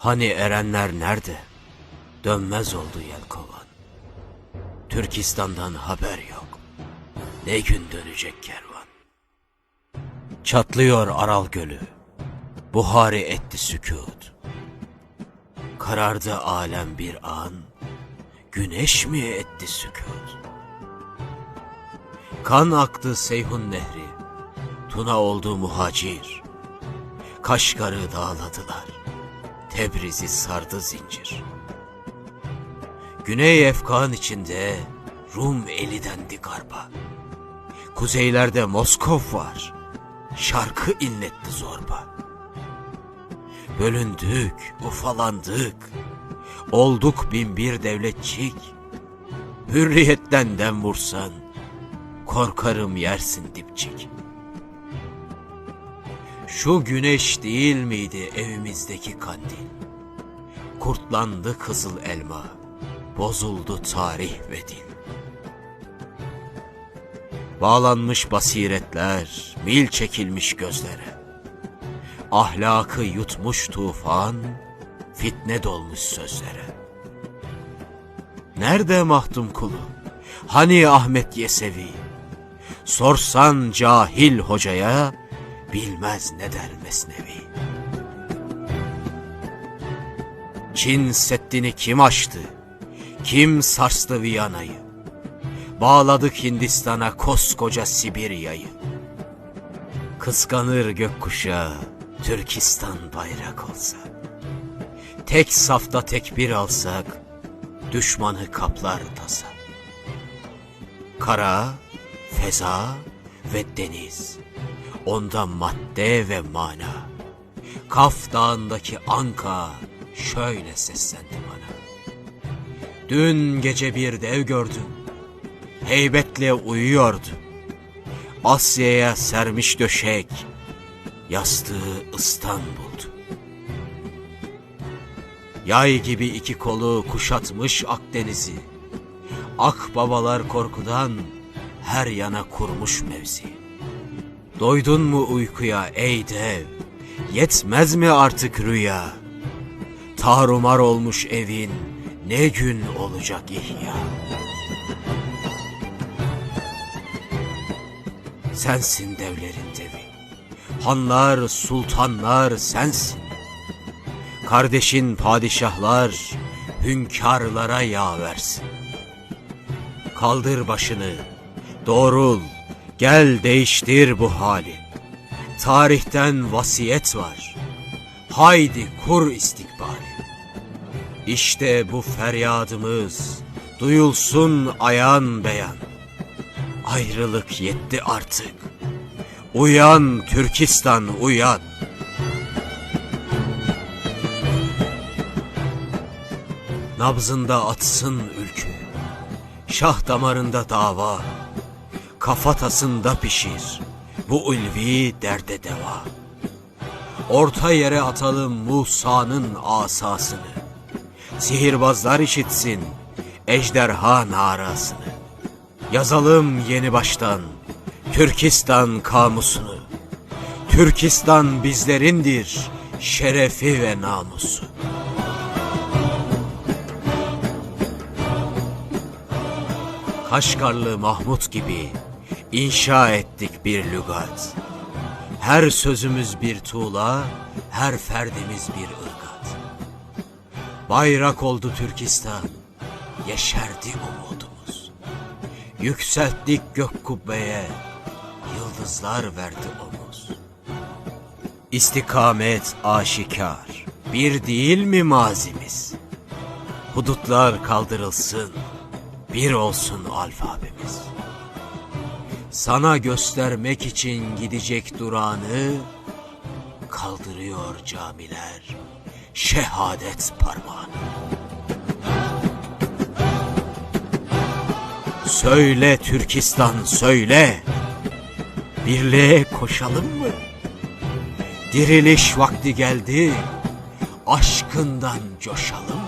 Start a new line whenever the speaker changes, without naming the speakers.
Hani erenler nerede? Dönmez oldu yelkovan. Türkistan'dan haber yok. Ne gün dönecek kervan? Çatlıyor Aral Gölü. Buhari etti sükut. Karardı alem bir an. Güneş mi etti sükut? Kan aktı Seyhun Nehri. Tuna oldu muhacir. Kaşgar'ı dağladılar. Tebriz'i sardı zincir. Güney Efkan içinde Rum eli dendi garba. Kuzeylerde Moskov var. Şarkı inletti zorba. Bölündük, ufalandık. Olduk bin bir devletçik. Hürriyetten dem vursan, korkarım yersin dipçik. Şu güneş değil miydi evimizdeki kandil? Kurtlandı kızıl elma, bozuldu tarih ve dil. Bağlanmış basiretler, mil çekilmiş gözlere. Ahlakı yutmuş tufan, fitne dolmuş sözlere. Nerede mahdum kulu? Hani Ahmet Yesevi? Sorsan cahil hocaya, bilmez ne der mesnevi. Çin Seddi'ni kim aştı? Kim sarstı Viyana'yı? Bağladık Hindistan'a koskoca Sibirya'yı. Kıskanır gökkuşağı, Türkistan bayrak olsa. Tek safta tekbir alsak, düşmanı kaplar tasa. Kara, feza ve deniz, onda madde ve mana. Kaf dağındaki anka şöyle seslendi bana. Dün gece bir dev gördüm, heybetle uyuyordu. Asya'ya sermiş döşek, yastığı İstanbul'du. Yay gibi iki kolu kuşatmış Akdeniz'i. Akbabalar korkudan her yana kurmuş mevzi. Doydun mu uykuya ey dev? Yetmez mi artık rüya? Tarumar olmuş evin ne gün olacak ihya? Sensin devlerin devi. Hanlar, sultanlar sensin. Kardeşin padişahlar hünkârlara yaversin. Kaldır başını, doğrul, gel değiştir bu hali. Tarihten vasiyet var. Haydi kur istikbali. İşte bu feryadımız duyulsun ayan beyan. Ayrılık yetti artık. Uyan Türkistan uyan. Nabzında atsın ülkü. Şah damarında dava. Kafatasında pişir. Bu ulvi derde deva. Orta yere atalım Musa'nın asasını. Sihirbazlar işitsin ejderha narasını. Yazalım yeni baştan Türkistan kamusunu. Türkistan bizlerindir şerefi ve namusu. Kaşgarlı Mahmut gibi inşa ettik bir lügat. Her sözümüz bir tuğla, her ferdimiz bir ırgat. Bayrak oldu Türkistan, yeşerdi umudumuz. Yükselttik gök kubbeye, yıldızlar verdi omuz. İstikamet aşikar, bir değil mi mazimiz? Hudutlar kaldırılsın, bir olsun alfabemiz. Sana göstermek için gidecek duranı, kaldırıyor camiler şehadet parmağını. Söyle Türkistan söyle. Birliğe koşalım mı? Diriliş vakti geldi. Aşkından coşalım